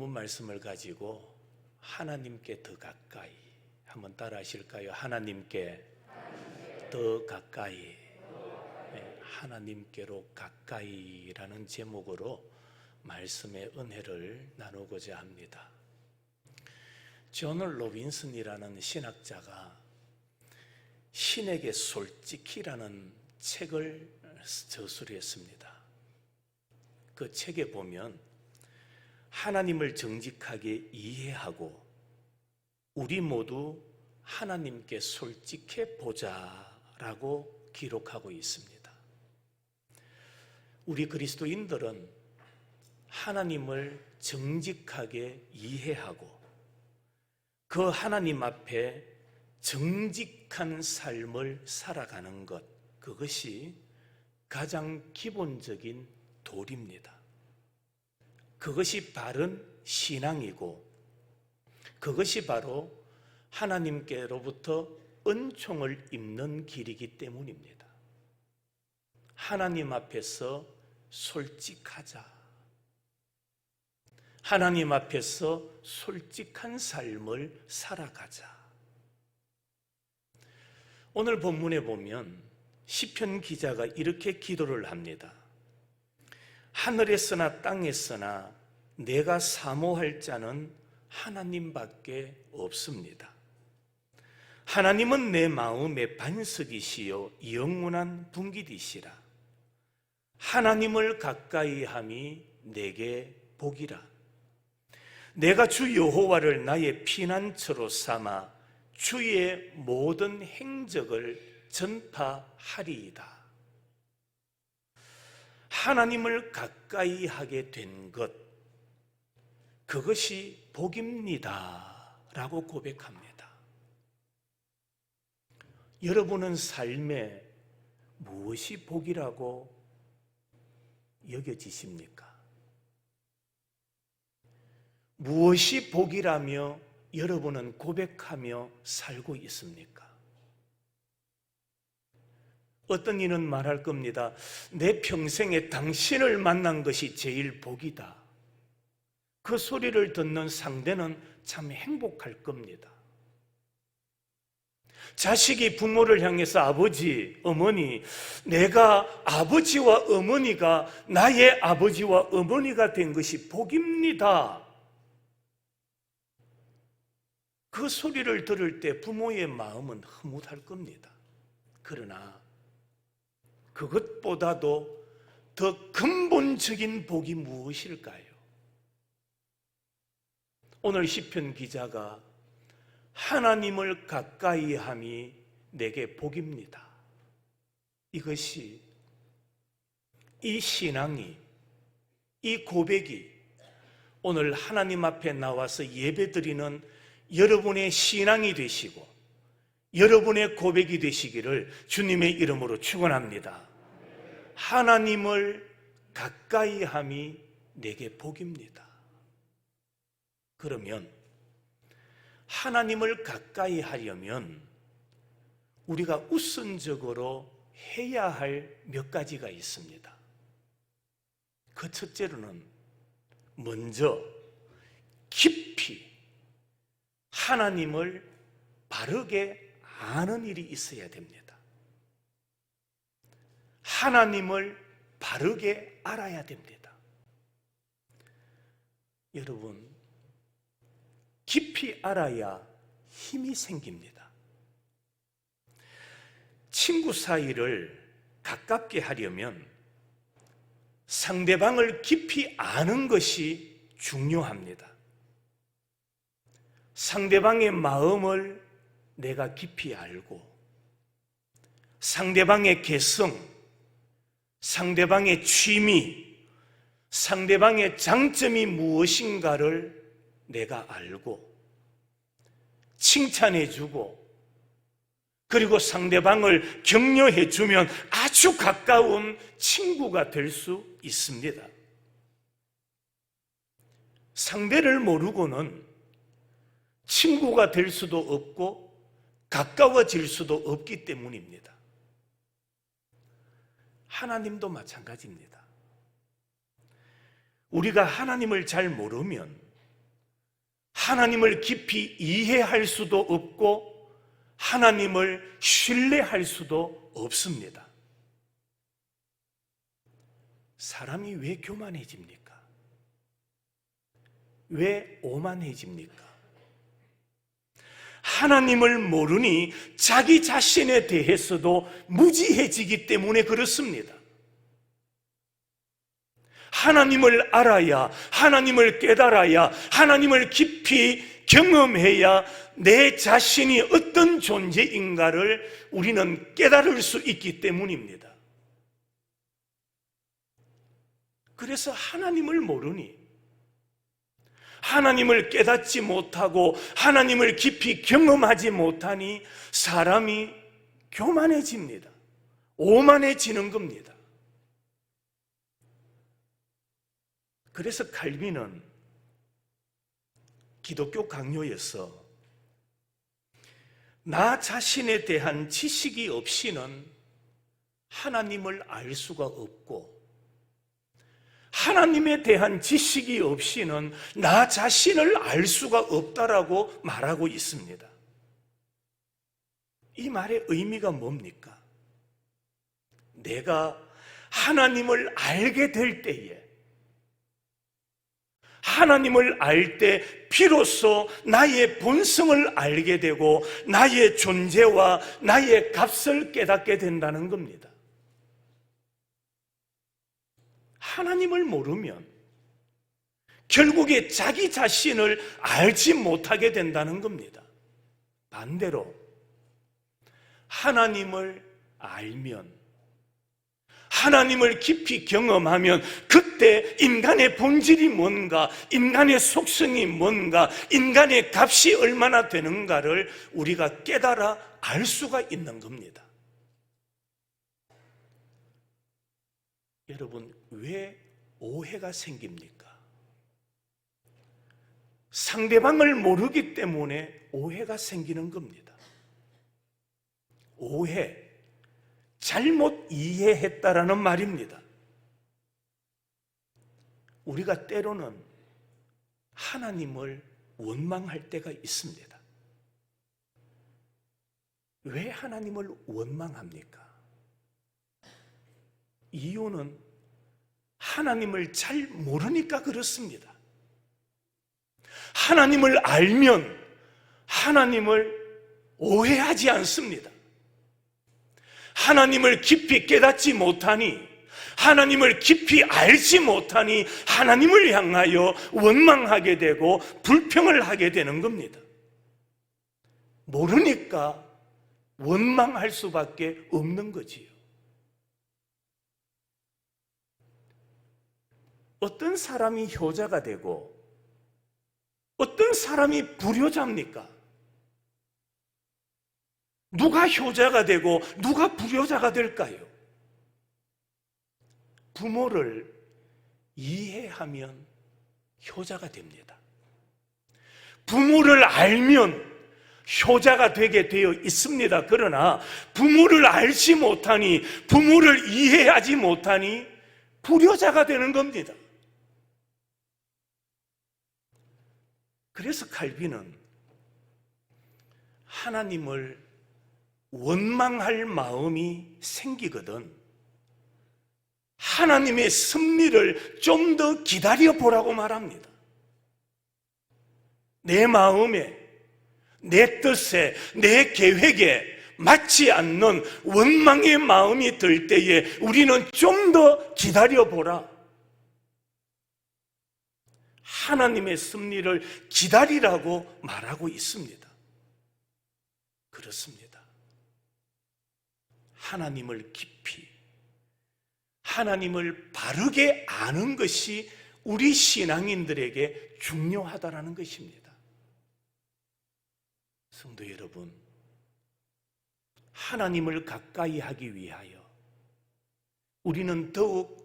본문 말씀을 가지고 하나님께 더 가까이 한번 따라 하실까요? 하나님께 더 가까이 네, 하나님께로 가까이라는 제목으로 말씀의 은혜를 나누고자 합니다. 존 로빈슨이라는 신학자가 신에게 솔직히라는 책을 저술했습니다. 그 책에 보면 하나님을 정직하게 이해하고 우리 모두 하나님께 솔직해 보자라고 기록하고 있습니다. 우리 그리스도인들은 하나님을 정직하게 이해하고 그 하나님 앞에 정직한 삶을 살아가는 것, 그것이 가장 기본적인 도리입니다. 그것이 바른 신앙이고, 그것이 바로 하나님께로부터 은총을 입는 길이기 때문입니다. 하나님 앞에서 솔직하자. 하나님 앞에서 솔직한 삶을 살아가자. 오늘 본문에 보면 시편 기자가 이렇게 기도를 합니다. 하늘에서나 땅에서나 내가 사모할 자는 하나님밖에 없습니다. 하나님은 내 마음의 반석이시요 영원한 분기디시라. 하나님을 가까이 함이 내게 복이라. 내가 주 여호와를 나의 피난처로 삼아 주의 모든 행적을 전파하리이다. 하나님을 가까이 하게 된 것, 그것이 복입니다. 라고 고백합니다. 여러분은 삶에 무엇이 복이라고 여겨지십니까? 무엇이 복이라며 여러분은 고백하며 살고 있습니까? 어떤 이는 말할 겁니다. 내 평생에 당신을 만난 것이 제일 복이다. 그 소리를 듣는 상대는 참 행복할 겁니다. 자식이 부모를 향해서 아버지, 어머니, 내가 아버지와 어머니가 나의 아버지와 어머니가 된 것이 복입니다. 그 소리를 들을 때 부모의 마음은 흐뭇할 겁니다. 그러나 그것보다도 더 근본적인 복이 무엇일까요? 오늘 시편 기자가 하나님을 가까이 함이 내게 복입니다. 이것이 이 신앙이 이 고백이 오늘 하나님 앞에 나와서 예배드리는 여러분의 신앙이 되시고 여러분의 고백이 되시기를 주님의 이름으로 축원합니다. 하나님을 가까이 함이 내게 복입니다. 그러면 하나님을 가까이 하려면 우리가 우선적으로 해야 할 몇 가지가 있습니다. 그 첫째로는 먼저 깊이 하나님을 바르게 아는 일이 있어야 됩니다. 하나님을 바르게 알아야 됩니다. 여러분, 깊이 알아야 힘이 생깁니다. 친구 사이를 가깝게 하려면 상대방을 깊이 아는 것이 중요합니다. 상대방의 마음을 내가 깊이 알고 상대방의 개성, 상대방의 취미, 상대방의 장점이 무엇인가를 내가 알고 칭찬해 주고 그리고 상대방을 격려해 주면 아주 가까운 친구가 될 수 있습니다. 상대를 모르고는 친구가 될 수도 없고 가까워질 수도 없기 때문입니다. 하나님도 마찬가지입니다. 우리가 하나님을 잘 모르면 하나님을 깊이 이해할 수도 없고 하나님을 신뢰할 수도 없습니다. 사람이 왜 교만해집니까? 왜 오만해집니까? 하나님을 모르니 자기 자신에 대해서도 무지해지기 때문에 그렇습니다. 하나님을 알아야, 하나님을 깨달아야, 하나님을 깊이 경험해야 내 자신이 어떤 존재인가를 우리는 깨달을 수 있기 때문입니다. 그래서 하나님을 모르니, 하나님을 깨닫지 못하고 하나님을 깊이 경험하지 못하니 사람이 교만해집니다. 오만해지는 겁니다. 그래서 칼빈은 기독교 강요에서 나 자신에 대한 지식이 없이는 하나님을 알 수가 없고 하나님에 대한 지식이 없이는 나 자신을 알 수가 없다라고 말하고 있습니다. 이 말의 의미가 뭡니까? 내가 하나님을 알게 될 때에 하나님을 알 때 비로소 나의 본성을 알게 되고 나의 존재와 나의 값을 깨닫게 된다는 겁니다. 하나님을 모르면 결국에 자기 자신을 알지 못하게 된다는 겁니다. 반대로 하나님을 알면 하나님을 깊이 경험하면 그때 인간의 본질이 뭔가, 인간의 속성이 뭔가, 인간의 값이 얼마나 되는가를 우리가 깨달아 알 수가 있는 겁니다. 여러분, 왜 오해가 생깁니까? 상대방을 모르기 때문에 오해가 생기는 겁니다. 오해, 잘못 이해했다라는 말입니다. 우리가 때로는 하나님을 원망할 때가 있습니다. 왜 하나님을 원망합니까? 이유는 하나님을 잘 모르니까 그렇습니다. 하나님을 알면 하나님을 오해하지 않습니다. 하나님을 깊이 깨닫지 못하니 하나님을 깊이 알지 못하니 하나님을 향하여 원망하게 되고 불평을 하게 되는 겁니다. 모르니까 원망할 수밖에 없는 거지요. 어떤 사람이 효자가 되고 어떤 사람이 불효자입니까? 누가 효자가 되고 누가 불효자가 될까요? 부모를 이해하면 효자가 됩니다. 부모를 알면 효자가 되게 되어 있습니다. 그러나 부모를 알지 못하니 부모를 이해하지 못하니 불효자가 되는 겁니다. 그래서 칼빈은 하나님을 원망할 마음이 생기거든 하나님의 섭리를 좀 더 기다려 보라고 말합니다. 내 마음에, 내 뜻에, 내 계획에 맞지 않는 원망의 마음이 들 때에 우리는 좀 더 기다려 보라. 하나님의 섭리를 기다리라고 말하고 있습니다. 그렇습니다. 하나님을 깊이, 하나님을 바르게 아는 것이 우리 신앙인들에게 중요하다는 것입니다. 성도 여러분, 하나님을 가까이 하기 위하여 우리는 더욱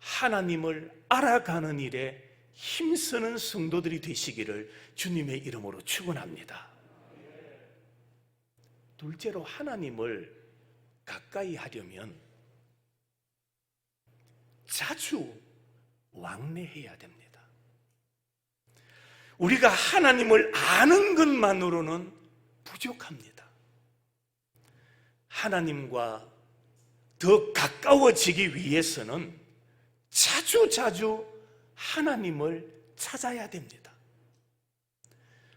하나님을 알아가는 일에 힘쓰는 성도들이 되시기를 주님의 이름으로 축원합니다. 둘째로 하나님을 가까이 하려면 자주 왕래해야 됩니다. 우리가 하나님을 아는 것만으로는 부족합니다. 하나님과 더 가까워지기 위해서는 자주 자주 하나님을 찾아야 됩니다.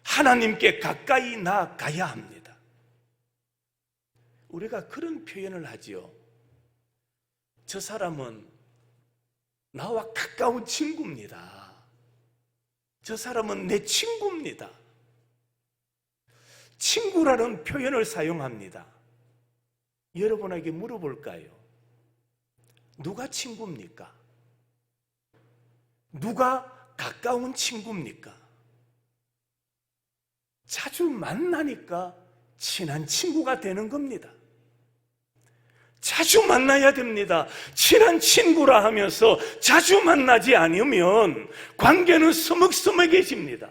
하나님께 가까이 나가야 합니다. 우리가 그런 표현을 하지요. 저 사람은 나와 가까운 친구입니다. 저 사람은 내 친구입니다. 친구라는 표현을 사용합니다. 여러분에게 물어볼까요? 누가 친구입니까? 누가 가까운 친구입니까? 자주 만나니까 친한 친구가 되는 겁니다. 자주 만나야 됩니다. 친한 친구라 하면서 자주 만나지 않으면 관계는 서먹서먹해집니다.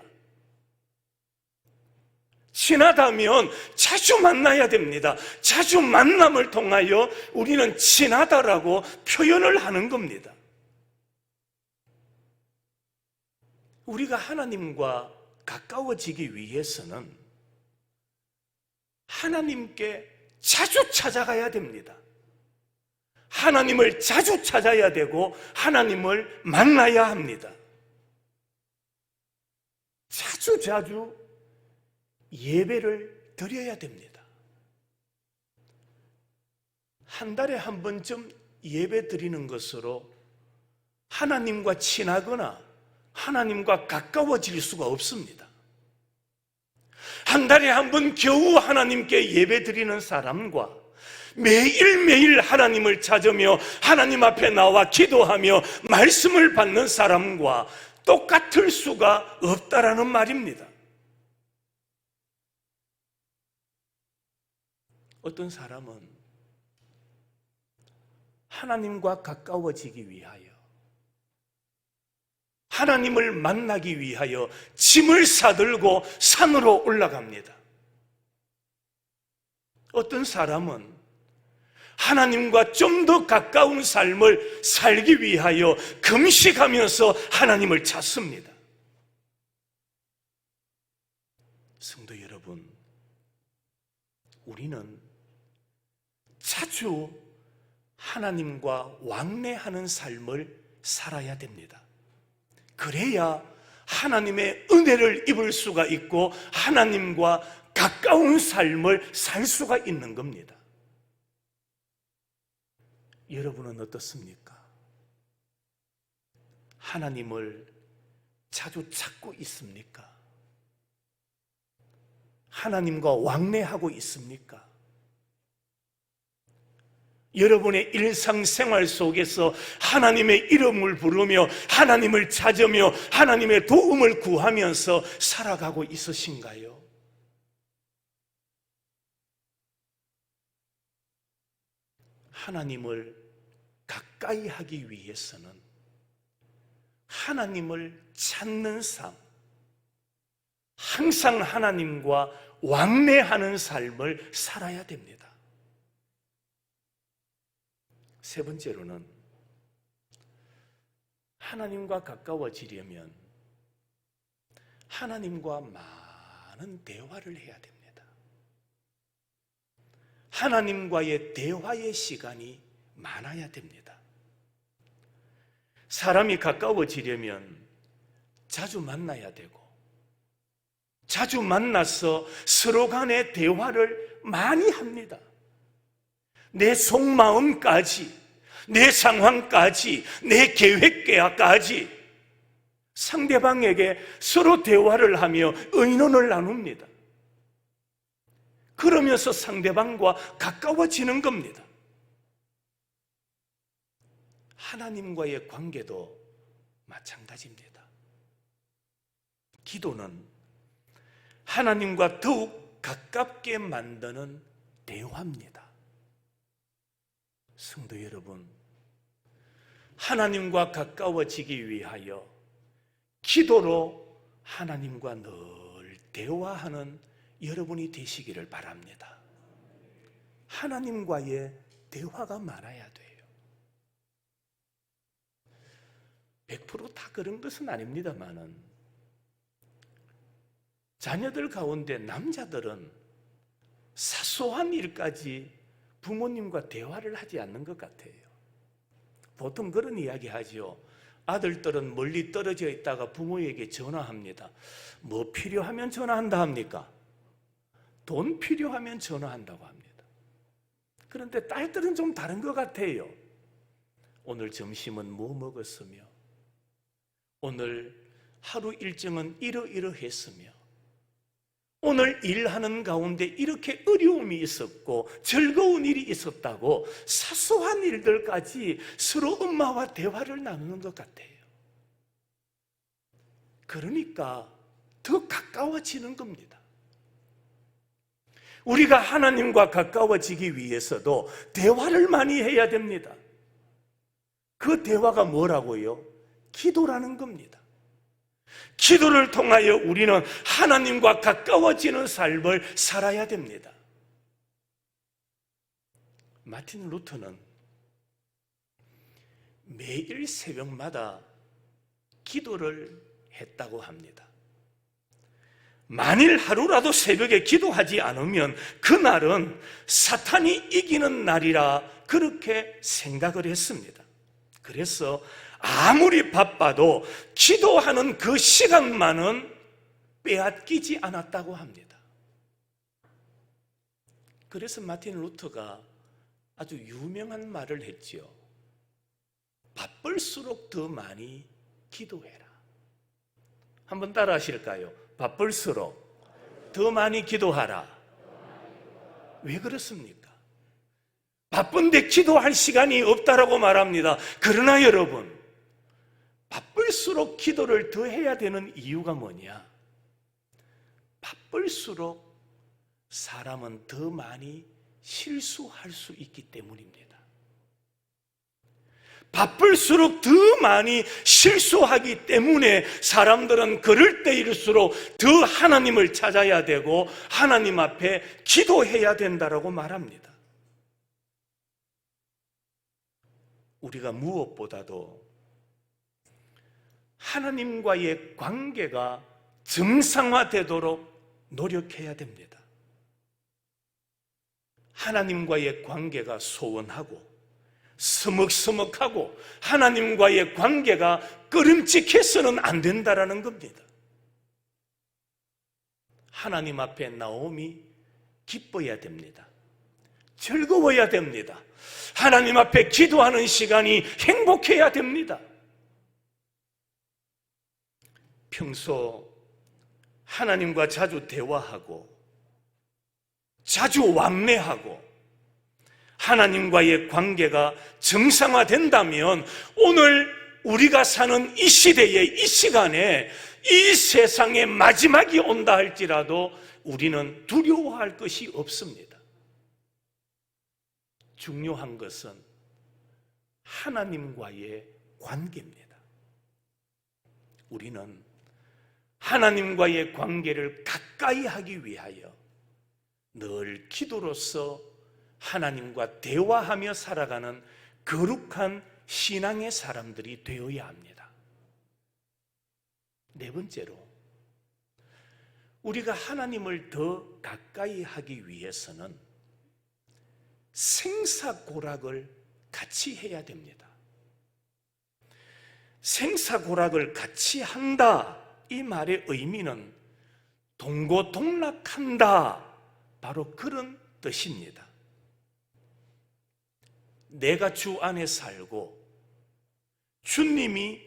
친하다면 자주 만나야 됩니다. 자주 만남을 통하여 우리는 친하다라고 표현을 하는 겁니다. 우리가 하나님과 가까워지기 위해서는 하나님께 자주 찾아가야 됩니다. 하나님을 자주 찾아야 되고 하나님을 만나야 합니다. 자주 자주 예배를 드려야 됩니다. 한 달에 한 번쯤 예배 드리는 것으로 하나님과 친하거나 하나님과 가까워질 수가 없습니다. 한 달에 한 번 겨우 하나님께 예배 드리는 사람과 매일매일 하나님을 찾으며 하나님 앞에 나와 기도하며 말씀을 받는 사람과 똑같을 수가 없다라는 말입니다. 어떤 사람은 하나님과 가까워지기 위하여 하나님을 만나기 위하여 짐을 사들고 산으로 올라갑니다. 어떤 사람은 하나님과 좀 더 가까운 삶을 살기 위하여 금식하면서 하나님을 찾습니다. 성도 여러분, 우리는 자주 하나님과 왕래하는 삶을 살아야 됩니다. 그래야 하나님의 은혜를 입을 수가 있고 하나님과 가까운 삶을 살 수가 있는 겁니다. 여러분은 어떻습니까? 하나님을 자주 찾고 있습니까? 하나님과 왕래하고 있습니까? 여러분의 일상생활 속에서 하나님의 이름을 부르며 하나님을 찾으며 하나님의 도움을 구하면서 살아가고 있으신가요? 하나님을 가까이 하기 위해서는 하나님을 찾는 삶, 항상 하나님과 왕래하는 삶을 살아야 됩니다. 세 번째로는 하나님과 가까워지려면 하나님과 많은 대화를 해야 됩니다. 하나님과의 대화의 시간이 많아야 됩니다. 사람이 가까워지려면 자주 만나야 되고, 자주 만나서 서로 간의 대화를 많이 합니다. 내 속마음까지, 내 상황까지, 내 계획까지 상대방에게 서로 대화를 하며 의논을 나눕니다. 그러면서 상대방과 가까워지는 겁니다. 하나님과의 관계도 마찬가지입니다. 기도는 하나님과 더욱 가깝게 만드는 대화입니다. 성도 여러분, 하나님과 가까워지기 위하여 기도로 하나님과 늘 대화하는 여러분이 되시기를 바랍니다. 하나님과의 대화가 많아야 돼요. 100%다 그런 것은 아닙니다만은 자녀들 가운데 남자들은 사소한 일까지 부모님과 대화를 하지 않는 것 같아요. 보통 그런 이야기 하지요. 아들들은 멀리 떨어져 있다가 부모에게 전화합니다. 뭐 필요하면 전화한다 합니까? 돈 필요하면 전화한다고 합니다. 그런데 딸들은 좀 다른 것 같아요. 오늘 점심은 뭐 먹었으며, 오늘 하루 일정은 이러이러했으며, 오늘 일하는 가운데 이렇게 어려움이 있었고 즐거운 일이 있었다고 사소한 일들까지 서로 엄마와 대화를 나누는 것 같아요. 그러니까 더 가까워지는 겁니다. 우리가 하나님과 가까워지기 위해서도 대화를 많이 해야 됩니다. 그 대화가 뭐라고요? 기도라는 겁니다. 기도를 통하여 우리는 하나님과 가까워지는 삶을 살아야 됩니다. 마틴 루터는 매일 새벽마다 기도를 했다고 합니다. 만일 하루라도 새벽에 기도하지 않으면 그날은 사탄이 이기는 날이라 그렇게 생각을 했습니다. 그래서 아무리 바빠도 기도하는 그 시간만은 빼앗기지 않았다고 합니다. 그래서 마틴 루터가 아주 유명한 말을 했지요. 바쁠수록 더 많이 기도해라. 한번 따라 하실까요? 바쁠수록 더 많이 기도하라. 왜 그렇습니까? 바쁜데 기도할 시간이 없다라고 말합니다. 그러나 여러분, 바쁠수록 기도를 더 해야 되는 이유가 뭐냐? 바쁠수록 사람은 더 많이 실수할 수 있기 때문입니다. 바쁠수록 더 많이 실수하기 때문에 사람들은 그럴 때일수록 더 하나님을 찾아야 되고 하나님 앞에 기도해야 된다라고 말합니다. 우리가 무엇보다도 하나님과의 관계가 정상화되도록 노력해야 됩니다. 하나님과의 관계가 소원하고 서먹서먹하고 하나님과의 관계가 끄름직해서는 안 된다라는 겁니다. 하나님 앞에 나옴이 기뻐야 됩니다. 즐거워야 됩니다. 하나님 앞에 기도하는 시간이 행복해야 됩니다. 평소 하나님과 자주 대화하고 자주 왕래하고 하나님과의 관계가 정상화된다면 오늘 우리가 사는 이 시대에 이 시간에 이 세상의 마지막이 온다 할지라도 우리는 두려워할 것이 없습니다. 중요한 것은 하나님과의 관계입니다. 우리는 하나님과의 관계를 가까이 하기 위하여 늘 기도로서 하나님과 대화하며 살아가는 거룩한 신앙의 사람들이 되어야 합니다. 네 번째로, 우리가 하나님을 더 가까이 하기 위해서는 생사고락을 같이 해야 됩니다. 생사고락을 같이 한다. 이 말의 의미는 동고동락한다. 바로 그런 뜻입니다. 내가 주 안에 살고 주님이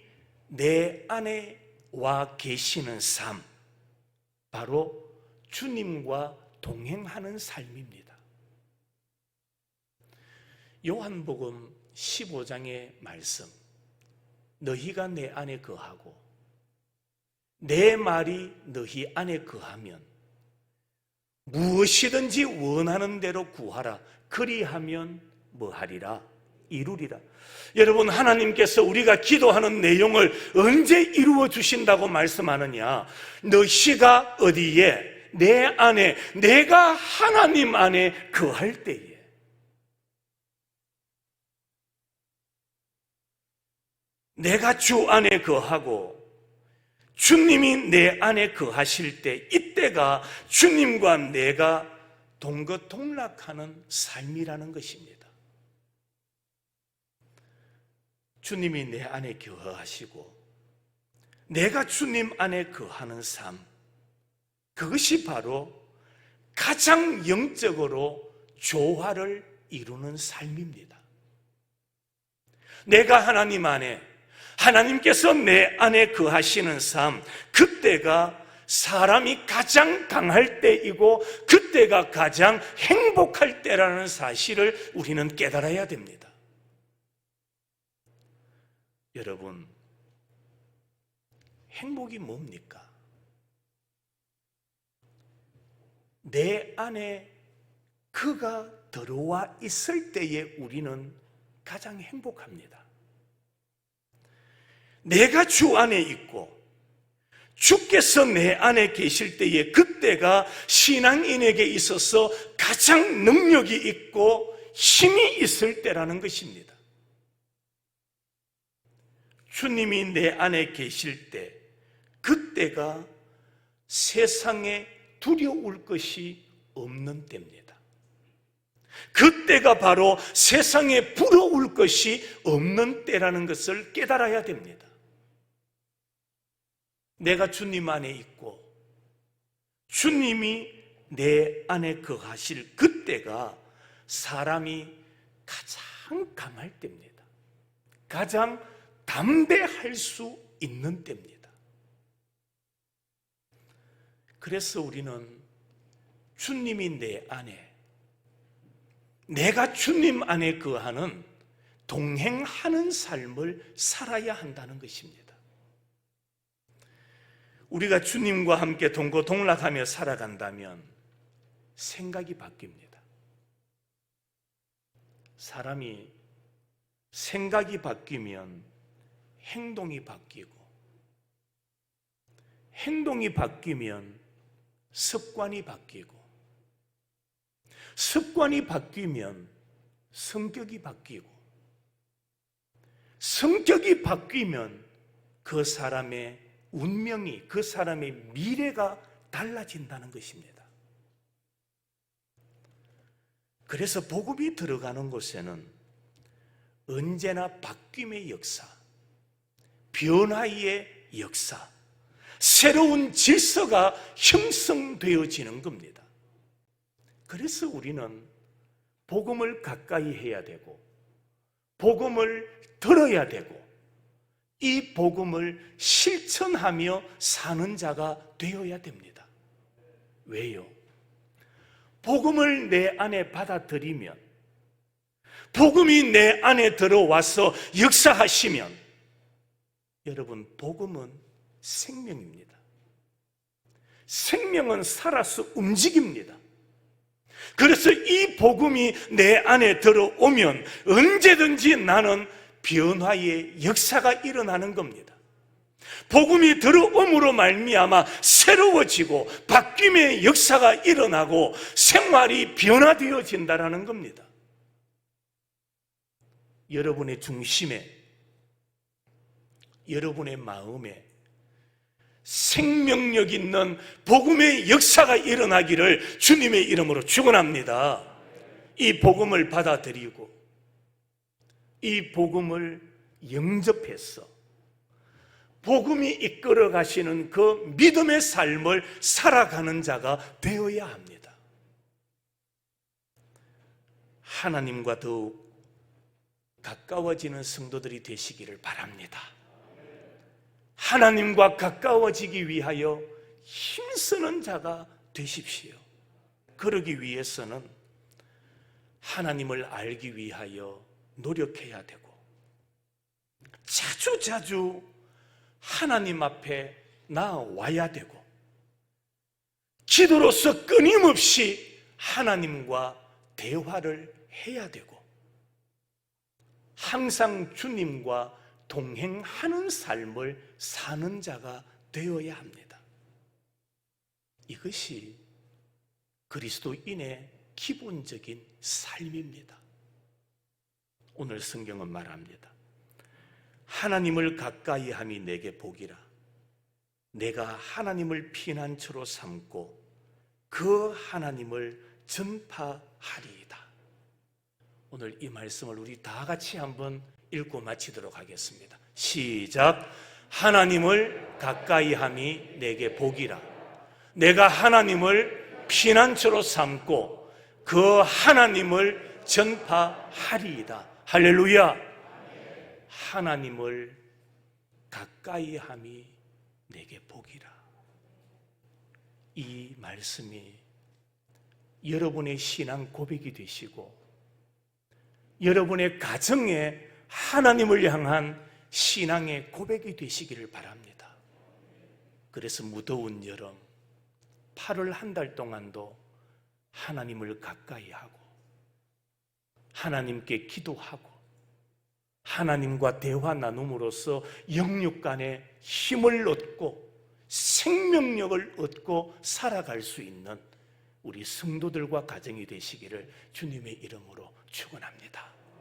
내 안에 와 계시는 삶, 바로 주님과 동행하는 삶입니다. 요한복음 15장의 말씀, 너희가 내 안에 거하고 내 말이 너희 안에 거하면 무엇이든지 원하는 대로 구하라. 그리하면 뭐하리라? 이루리라. 여러분, 하나님께서 우리가 기도하는 내용을 언제 이루어 주신다고 말씀하느냐? 너희가 어디에? 내 안에, 내가 하나님 안에 거할 때에. 내가 주 안에 거하고 주님이 내 안에 거하실 때 이때 이때가 주님과 내가 동거동락하는 삶이라는 것입니다. 주님이 내 안에 거하시고 내가 주님 안에 거하는 삶 그것이 바로 가장 영적으로 조화를 이루는 삶입니다. 내가 하나님 안에 하나님께서 내 안에 거하시는 삶 그때가 사람이 가장 강할 때이고 그때가 가장 행복할 때라는 사실을 우리는 깨달아야 됩니다. 여러분, 행복이 뭡니까? 내 안에 그가 들어와 있을 때에 우리는 가장 행복합니다. 내가 주 안에 있고 주께서 내 안에 계실 때에 그때가 신앙인에게 있어서 가장 능력이 있고 힘이 있을 때라는 것입니다. 주님이 내 안에 계실 때 그때가 세상에 두려울 것이 없는 때입니다. 그때가 바로 세상에 부러울 것이 없는 때라는 것을 깨달아야 됩니다. 내가 주님 안에 있고 주님이 내 안에 거하실 그때가 사람이 가장 강할 때입니다. 가장 담대할 수 있는 때입니다. 그래서 우리는 주님이 내 안에 내가 주님 안에 거하는 동행하는 삶을 살아야 한다는 것입니다. 우리가 주님과 함께 동고동락하며 살아간다면 생각이 바뀝니다. 사람이 생각이 바뀌면 행동이 바뀌고 행동이 바뀌면 습관이 바뀌고 습관이 바뀌면 성격이 바뀌고 성격이 바뀌면 그 사람의 운명이 그 사람의 미래가 달라진다는 것입니다. 그래서 복음이 들어가는 곳에는 언제나 바뀜의 역사, 변화의 역사, 새로운 질서가 형성되어지는 겁니다. 그래서 우리는 복음을 가까이 해야 되고, 복음을 들어야 되고, 이 복음을 실천하며 사는 자가 되어야 됩니다. 왜요? 복음을 내 안에 받아들이면, 복음이 내 안에 들어와서 역사하시면, 여러분, 복음은 생명입니다. 생명은 살아서 움직입니다. 그래서 이 복음이 내 안에 들어오면 언제든지 나는 변화의 역사가 일어나는 겁니다. 복음이 들어옴으로 말미암아 새로워지고 바뀜의 역사가 일어나고 생활이 변화되어진다라는 겁니다. 여러분의 중심에 여러분의 마음에 생명력 있는 복음의 역사가 일어나기를 주님의 이름으로 축원합니다. 이 복음을 받아들이고 이 복음을 영접해서 복음이 이끌어 가시는 그 믿음의 삶을 살아가는 자가 되어야 합니다. 하나님과 더욱 가까워지는 성도들이 되시기를 바랍니다. 하나님과 가까워지기 위하여 힘쓰는 자가 되십시오. 그러기 위해서는 하나님을 알기 위하여 노력해야 되고 자주 자주 하나님 앞에 나와야 되고 기도로서 끊임없이 하나님과 대화를 해야 되고 항상 주님과 동행하는 삶을 사는 자가 되어야 합니다. 이것이 그리스도인의 기본적인 삶입니다. 오늘 성경은 말합니다. 하나님을 가까이 함이 내게 복이라. 내가 하나님을 피난처로 삼고 그 하나님을 전파하리이다. 오늘 이 말씀을 우리 다 같이 한번 읽고 마치도록 하겠습니다. 시작. 하나님을 가까이 함이 내게 복이라. 내가 하나님을 피난처로 삼고 그 하나님을 전파하리이다. 할렐루야. 하나님을 가까이 함이 내게 복이라. 이 말씀이 여러분의 신앙 고백이 되시고 여러분의 가정에 하나님을 향한 신앙의 고백이 되시기를 바랍니다. 그래서 무더운 여름 8월 한 달 동안도 하나님을 가까이 하고 하나님께 기도하고 하나님과 대화 나눔으로써 영육 간에 힘을 얻고 생명력을 얻고 살아갈 수 있는 우리 성도들과 가정이 되시기를 주님의 이름으로 축원합니다.